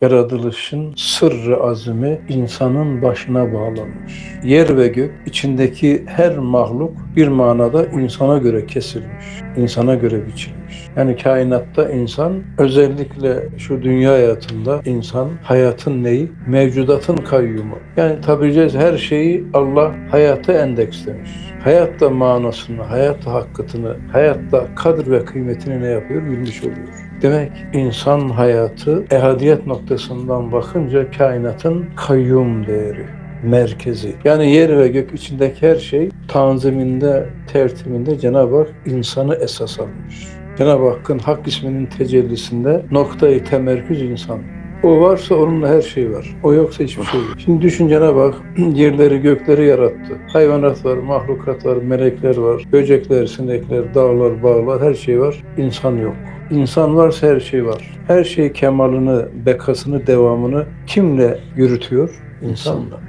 Yaratılışın sırrı azmi insanın başına bağlanmış. Yer ve gök içindeki her mahluk bir manada insana göre kesilmiş, insana göre biçilmiş. Yani kainatta insan özellikle şu dünya hayatında insan hayatın neyi? Mevcudatın kayyumu. Yani tabi caizse her şeyi Allah hayata endekslemiş. Hayatta manasını, hayatta hakkıtını, hayatta kadr ve kıymetini ne yapıyor? Bilmiş oluyor. Demek insan hayatı ehadiyet noktasından bakınca kainatın kayyum değeri, merkezi. Yani yer ve gök içindeki her şey tanziminde, tertibinde Cenab-ı Hak insanı esas almış. Cenab-ı Hakk'ın hak isminin tecellisinde noktayı temerküz insan. O varsa onunla her şey var. O yoksa hiçbir şey yok. Şimdi düşün Cenab-ı Hak yerleri gökleri yarattı. Hayvanat var, mahlukat var, melekler var, böcekler, sinekler, dağlar, bağlar her şey var. İnsan yok. İnsan varsa her şey var. Her şey kemalını, bekasını, devamını kimle yürütüyor? İnsanla.